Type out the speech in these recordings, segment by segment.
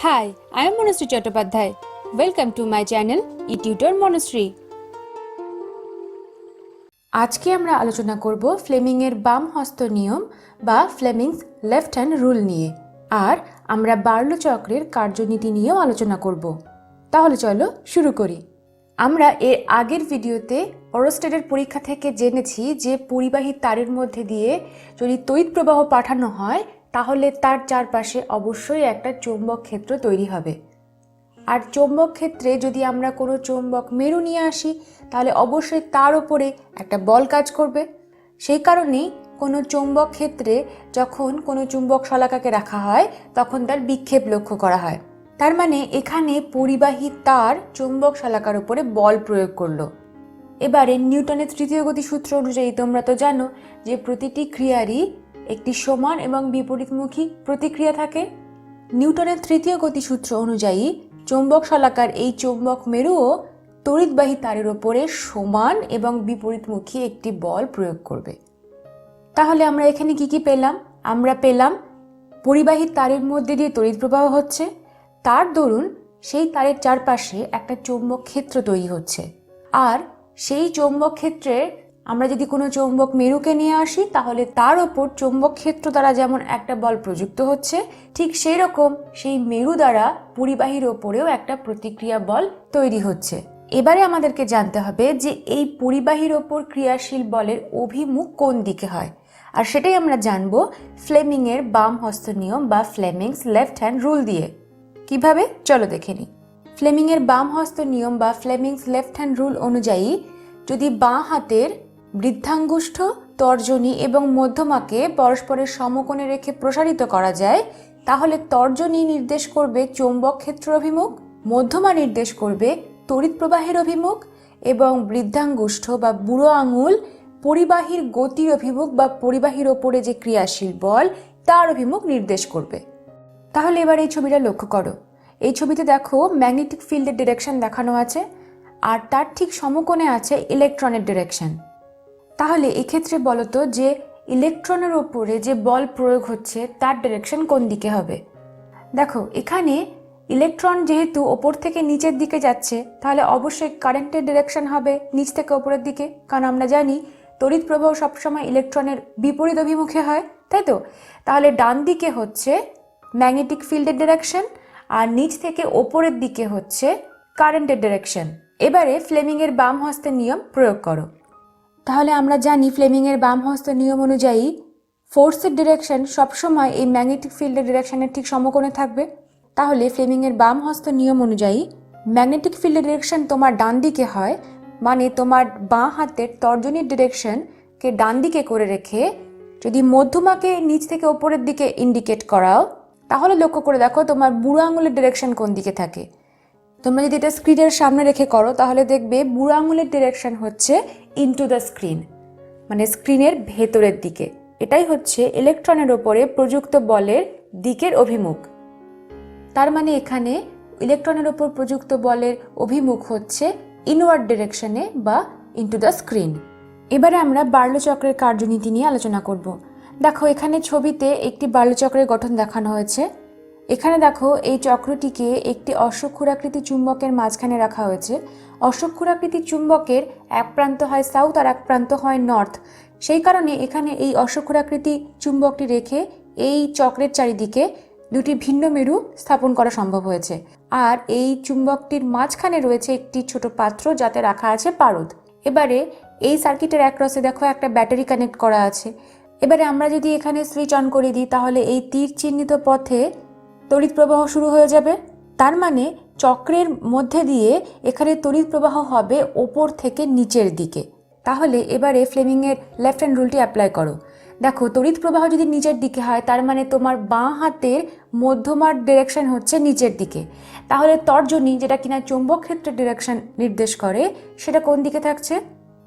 Hi, I am Monasri Chattopadhyay. Welcome to my channel, eTutor Monasri. আজকে আমরা আলোচনা করব ফ্লেমিংয়ের বাম হস্ত নিয়ম বা ফ্লেমিংস লেফট হ্যান্ড রুল নিয়ে আর আমরা বার্লো চক্রের কার্যনীতি নিয়েও আলোচনা করব তাহলে চলো শুরু করি আমরা এর আগের ভিডিওতে অরস্টেডের পরীক্ষা থেকে জেনেছি যে পরিবাহী তারের মধ্যে দিয়ে যদি তড়িৎ প্রবাহ পাঠানো হয় তাহলে তার চারপাশে অবশ্যই একটা চৌম্বক ক্ষেত্র তৈরি হবে। আর চৌম্বক ক্ষেত্রে যদি আমরা কোনো চৌম্বক মেরু নিয়ে আসি, তাহলে অবশ্যই তার উপরে একটা বল কাজ করবে। সেই কারণেই কোনো চৌম্বক ক্ষেত্রে যখন কোনো চুম্বক শলাকাকে রাখা হয়, তখন তার বিক্ষেপ লক্ষ্য করা হয়। তার মানে এখানে পরিবাহী তার চৌম্বক শলাকার উপরে বল প্রয়োগ করল। এবারে নিউটনের তৃতীয় গতিসূত্র অনুযায়ী তোমরা তো জানো যে প্রতিটি ক্রিয়ারই একটি সমান এবং বিপরীতমুখী প্রতিক্রিয়া থাকে। নিউটনের তৃতীয় গতিসূত্র অনুযায়ী চৌম্বক শলাকার এই চৌম্বক মেরুও তড়িৎবাহী তারের ওপরে সমান এবং বিপরীতমুখী একটি বল প্রয়োগ করবে। তাহলে আমরা এখানে কি কি পেলাম? আমরা পেলাম পরিবাহী তারের মধ্যে দিয়ে তড়িৎ প্রবাহ হচ্ছে। তার দরুন সেই তারের চারপাশে একটা চৌম্বক ক্ষেত্র তৈরি হচ্ছে। আর সেই চৌম্বক ক্ষেত্রে আমরা যদি কোনো চৌম্বক মেরুকে নিয়ে আসি, তাহলে তার ওপর চৌম্বক ক্ষেত্র দ্বারা যেমন একটা বল প্রযুক্ত হচ্ছে, ঠিক সেই রকম সেই মেরু দ্বারা পরিবাহীর ওপরেও একটা প্রতিক্রিয়া বল তৈরি হচ্ছে। এবারে আমাদেরকে জানতে হবে যে এই পরিবাহীর ওপর ক্রিয়াশীল বলের অভিমুখ কোন দিকে হয়। আর সেটাই আমরা জানব ফ্লেমিংয়ের বাম হস্ত নিয়ম বা ফ্লেমিংস লেফট হ্যান্ড রুল দিয়ে। কীভাবে? চলো দেখে নিই। ফ্লেমিংয়ের বাম হস্ত নিয়ম বা ফ্লেমিংস লেফট হ্যান্ড রুল অনুযায়ী যদি বাঁ হাতের বৃদ্ধাঙ্গুষ্ঠ, তর্জনী এবং মধ্যমাকে পরস্পরের সমকোণে রেখে প্রসারিত করা যায়, তাহলে তর্জনী নির্দেশ করবে চৌম্বক ক্ষেত্র অভিমুখ, মধ্যমা নির্দেশ করবে তড়িৎ প্রবাহের অভিমুখ এবং বৃদ্ধাঙ্গুষ্ঠ বা বুড়ো আঙুল পরিবাহীর গতির অভিমুখ বা পরিবাহীর ওপরে যে ক্রিয়াশীল বল, তার অভিমুখ নির্দেশ করবে। তাহলে এবার এই ছবিটা লক্ষ্য করো। এই ছবিতে দেখো ম্যাগনেটিক ফিল্ডের ডিরেকশন দেখানো আছে, আর তার ঠিক সমকোণে আছে ইলেকট্রনের ডিরেকশন। তাহলে এক্ষেত্রে বলো তো যে ইলেকট্রনের ওপরে যে বল প্রয়োগ হচ্ছে, তার ডিরেকশন কোন দিকে হবে? দেখো, এখানে ইলেকট্রন যেহেতু ওপর থেকে নিচের দিকে যাচ্ছে, তাহলে অবশ্যই কারেন্টের ডিরেকশন হবে নিচ থেকে ওপরের দিকে। কারণ আমরা জানি তড়িৎ প্রবাহ সবসময় ইলেকট্রনের বিপরীত অভিমুখে হয়, তাই তো? তাহলে ডান দিকে হচ্ছে ম্যাগনেটিক ফিল্ডের ডিরেকশন আর নিচ থেকে ওপরের দিকে হচ্ছে কারেন্টের ডিরেকশন এবারে ফ্লেমিংয়ের বাম হস্তের নিয়ম প্রয়োগ করো। তাহলে আমরা জানি ফ্লেমিংয়ের বাম হস্ত নিয়ম অনুযায়ী ফোর্সের ডিরেকশন সবসময় এই ম্যাগনেটিক ফিল্ডের ডিরেকশনের ঠিক সমকোণে থাকবে। তাহলে ফ্লেমিংয়ের বাম হস্ত নিয়ম অনুযায়ী ম্যাগনেটিক ফিল্ডের ডিরেকশন তোমার ডান দিকে হয় মানে তোমার বাঁ হাতের তর্জনীর ডিরেকশনকে ডান দিকে করে রেখে যদি মধ্যমাকে নিচ থেকে ওপরের দিকে ইন্ডিকেট করাও, তাহলে লক্ষ্য করে দেখো তোমার বুড়ো আঙুলের ডিরেকশন কোন দিকে থাকে। তোমরা যদি এটা স্ক্রিনের সামনে রেখে করো, তাহলে দেখবে বুড়ো আঙুলের ডিরেকশন হচ্ছে ইনটু দ্য স্ক্রিন মানে স্ক্রিনের ভেতরের দিকে। এটাই হচ্ছে ইলেকট্রনের ওপরে প্রযুক্ত বলের দিকের অভিমুখ। তার মানে এখানে ইলেকট্রনের ওপর প্রযুক্ত বলের অভিমুখ হচ্ছে ইনওয়ার্ড ডিরেকশনে বা ইনটু দ্য স্ক্রিন এবারে আমরা বার্লো চক্রের কার্যনীতি নিয়ে আলোচনা করব। দেখো, এখানে ছবিতে একটি বার্লো চক্রের গঠন দেখানো হয়েছে। এখানে দেখো, এই চক্রটিকে একটি অশ্বক্ষুরাকৃতি চুম্বকের মাঝখানে রাখা হয়েছে। অশ্বক্ষুরাকৃতি চুম্বকের এক প্রান্ত হয় সাউথ আর এক প্রান্ত হয় নর্থ। সেই কারণে এখানে এই অশ্বক্ষুরাকৃতি চুম্বকটি রেখে এই চক্রের চারিদিকে দুটি ভিন্ন মেরু স্থাপন করা সম্ভব হয়েছে। আর এই চুম্বকটির মাঝখানে রয়েছে একটি ছোট পাত্র যাতে রাখা আছে পারদ। এবারে এই সার্কিটের একরসে দেখো একটা ব্যাটারি কানেক্ট করা আছে। এবারে আমরা যদি এখানে সুইচ অন করে দিই, তাহলে এই তীর চিহ্নিত পথে তড়িৎ প্রবাহ শুরু হয়ে যাবে। তার মানে চক্রের মধ্যে দিয়ে এখানে তড়িৎ প্রবাহ হবে ওপর থেকে নিচের দিকে। তাহলে এবারে ফ্লেমিংয়ের লেফট হ্যান্ড রুলটি অ্যাপ্লাই করো। দেখো, তড়িৎ প্রবাহ যদি নিচের দিকে হয়, তার মানে তোমার বাঁ হাতের মধ্যমার ডিরেকশন হচ্ছে নিচের দিকে। তাহলে তর্জনী, যেটা কিনা চৌম্বক ক্ষেত্রের ডিরেকশন নির্দেশ করে, সেটা কোন দিকে থাকছে?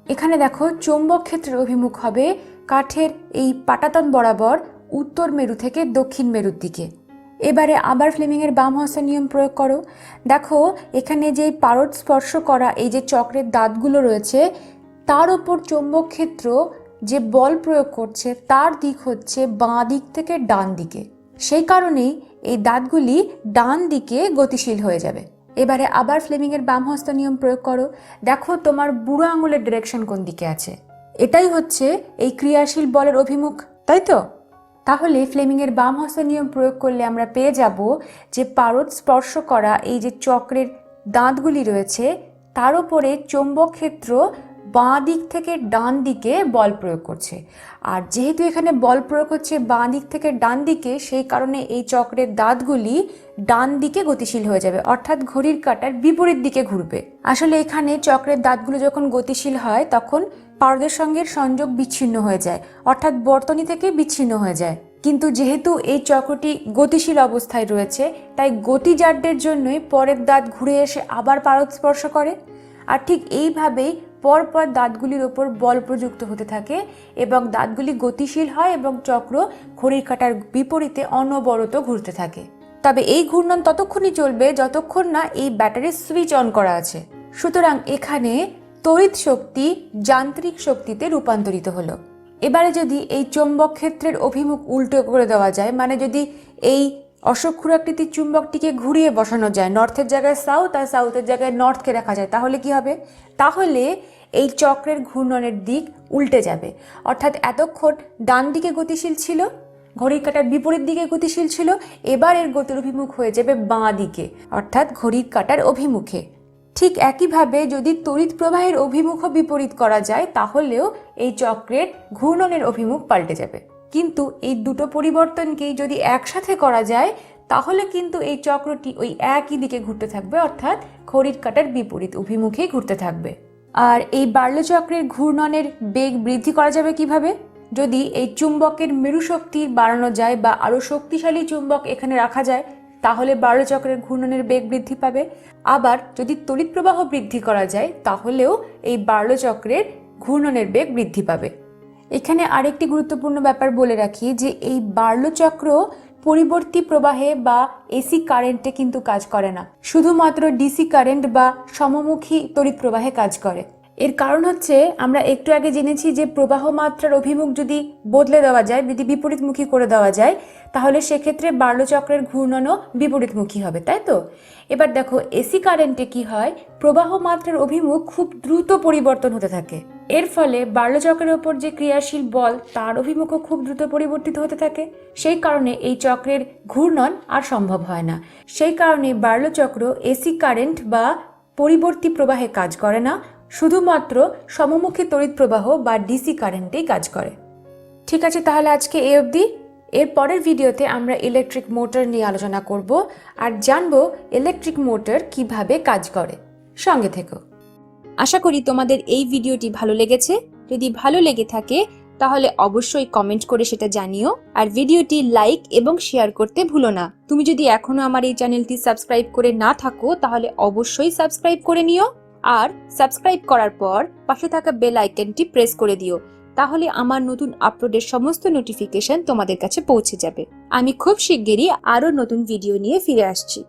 এখানে দেখো, চৌম্বক ক্ষেত্রের অভিমুখ হবে কাঠের এই পাটাতন বরাবর উত্তর মেরু থেকে দক্ষিণ মেরুর দিকে। এবারে আবার ফ্লেমিংয়ের বাম হস্ত নিয়ম প্রয়োগ করো। দেখো, এখানে যে পারদ স্পর্শ করা, এই যে চক্রের দাঁতগুলো রয়েছে, তার ওপর চৌম্বক ক্ষেত্র যে বল প্রয়োগ করছে, তার দিক হচ্ছে বাঁ দিক থেকে ডান দিকে। সেই কারণেই এই দাঁতগুলি ডান দিকে গতিশীল হয়ে যাবে। এবারে আবার ফ্লেমিংয়ের বাম হস্ত নিয়ম প্রয়োগ করো। দেখো, তোমার বুড়ো আঙুলের ডিরেকশন কোন দিকে আছে? এটাই হচ্ছে এই ক্রিয়াশীল বলের অভিমুখ, তাই তো? তাহলে ফ্লেমিংয়ের বাম হস্ত নিয়ম প্রয়োগ করলে আমরা পেয়ে যাব যে পারদ স্পর্শ করা এই যে চক্রের দাঁতগুলি রয়েছে, তার উপরে চৌম্বক ক্ষেত্র বাঁ দিক থেকে ডান দিকে বল প্রয়োগ করছে। আর যেহেতু এখানে বল প্রয়োগ হচ্ছে বাঁ দিক থেকে ডান দিকে, সেই কারণে এই চক্রের দাঁতগুলি ডান দিকে গতিশীল হয়ে যাবে, অর্থাৎ ঘড়ির কাঁটার বিপরীত দিকে ঘুরবে। আসলে এখানে চক্রের দাঁতগুলো যখন গতিশীল হয়, তখন পারদের সঙ্গে সংযোগ বিচ্ছিন্ন হয়ে যায়, অর্থাৎ বর্তনী থেকে বিচ্ছিন্ন হয়ে যায়। কিন্তু যেহেতু এই চক্রটি গতিশীল অবস্থায় রয়েছে, তাই গতিজাড্যের জন্যই পরের দাঁত ঘুরে এসে আবার পারদ স্পর্শ করে। আর ঠিক এইভাবেই পরপর দাঁতগুলির ওপর বল প্রযুক্ত হতে থাকে এবং দাঁতগুলি গতিশীল হয় এবং চক্র ঘড়ির কাঁটার বিপরীতে অনবরত ঘুরতে থাকে। তবে এই ঘূর্ণন ততক্ষণই চলবে যতক্ষণ না এই ব্যাটারির সুইচ অন করা আছে। সুতরাং এখানে তড়িৎ শক্তি যান্ত্রিক শক্তিতে রূপান্তরিত হলো। এবারে যদি এই চৌম্বক ক্ষেত্রের অভিমুখ উল্টো করে দেওয়া যায় মানে যদি এই অশ্বক্ষুরাকৃতির চুম্বকটিকে ঘুরিয়ে বসানো যায় নর্থের জায়গায় সাউথ আর সাউথের জায়গায় নর্থকে রাখা যায়, তাহলে কি হবে? তাহলে এই চক্রের ঘূর্ণনের দিক উল্টে যাবে। অর্থাৎ এতক্ষণ ডান দিকে গতিশীল ছিল, ঘড়ির কাঁটার বিপরীত দিকে গতিশীল ছিল, এবার এর গতির অভিমুখ হয়ে যাবে বাঁ দিকে, অর্থাৎ ঘড়ির কাঁটার অভিমুখে। ঠিক একইভাবে যদি তড়িৎ প্রবাহের অভিমুখও বিপরীত করা যায়, তাহলেও এই চক্রের ঘূর্ণনের অভিমুখ পাল্টে যাবে। কিন্তু এই দুটো পরিবর্তনকেই যদি একসাথে করা যায়, তাহলে কিন্তু এই চক্রটি ওই একই দিকে ঘুরতে থাকবে, অর্থাৎ ঘড়ির কাঁটার বিপরীত অভিমুখেই ঘুরতে থাকবে। আর এই বার্লো চক্রের ঘূর্ণনের বেগ বৃদ্ধি করা যাবে কীভাবে? যদি এই চুম্বকের মেরু শক্তি বাড়ানো যায় বা আরও শক্তিশালী চুম্বক এখানে রাখা যায় তাহলে বার্লো চক্রের ঘূর্ণনের বেগ বৃদ্ধি পাবে। আবার যদি তড়িৎ প্রবাহ বৃদ্ধি করা যায়, তাহলেও এই বার্লো চক্রের ঘূর্ণনের বেগ বৃদ্ধি পাবে। এখানে আরেকটি গুরুত্বপূর্ণ ব্যাপার বলে রাখি যে এই বার্লো চক্র পরিবর্তী প্রবাহে বা এসি কারেন্টে কিন্তু কাজ করে না। শুধুমাত্র ডিসি কারেন্ট বা সমমুখী তড়িৎ প্রবাহে কাজ করে। এর কারণ হচ্ছে আমরা একটু আগে জেনেছি যে প্রবাহ মাত্রার অভিমুখ যদি বদলে দেওয়া যায়, যদি বিপরীতমুখী করে দেওয়া যায়, তাহলে সেক্ষেত্রে বার্লো চক্রের ঘূর্ণনও বিপরীতমুখী হবে, তাই তো? এবার দেখো, এসি কারেন্টে কি হয়? প্রবাহ মাত্রার অভিমুখ খুব দ্রুত পরিবর্তন হতে থাকে। এর ফলে বার্লো চক্রের ওপর যে ক্রিয়াশীল বল, তার অভিমুখও খুব দ্রুত পরিবর্তিত হতে থাকে। সেই কারণে এই চক্রের ঘূর্ণন আর সম্ভব হয় না। সেই কারণে বার্লো চক্র এসি কারেন্ট বা পরিবর্তী প্রবাহে কাজ করে না। শুধুমাত্র সমমুখী তড়িৎ প্রবাহ বা ডিসি কারেন্টেই কাজ করে। ঠিক আছে তাহলে আজকে এ অবধি। এর পরের ভিডিওতে আমরা ইলেকট্রিক মোটর নিয়ে আলোচনা করব আর জানব ইলেকট্রিক মোটর কীভাবে কাজ করে। সঙ্গে থেকো। আশা করি তোমাদের এই ভিডিওটি ভালো লেগেছে। যদি ভালো লেগে থাকে, তাহলে অবশ্যই কমেন্ট করে সেটা জানিও। আর ভিডিওটি লাইক এবং শেয়ার করতে ভুলো না। তুমি যদি এখনও আমার এই চ্যানেলটি সাবস্ক্রাইব করে না থাকো, তাহলে অবশ্যই সাবস্ক্রাইব করে নিও। আর সাবস্ক্রাইব করার পর পাশে থাকা বেল আইকনটি প্রেস করে দিও, তাহলে আমার নতুন আপলোডের সমস্ত নোটিফিকেশন তোমাদের কাছে পৌঁছে যাবে। আমি খুব শিগগিরই আরও নতুন ভিডিও নিয়ে ফিরে আসছি।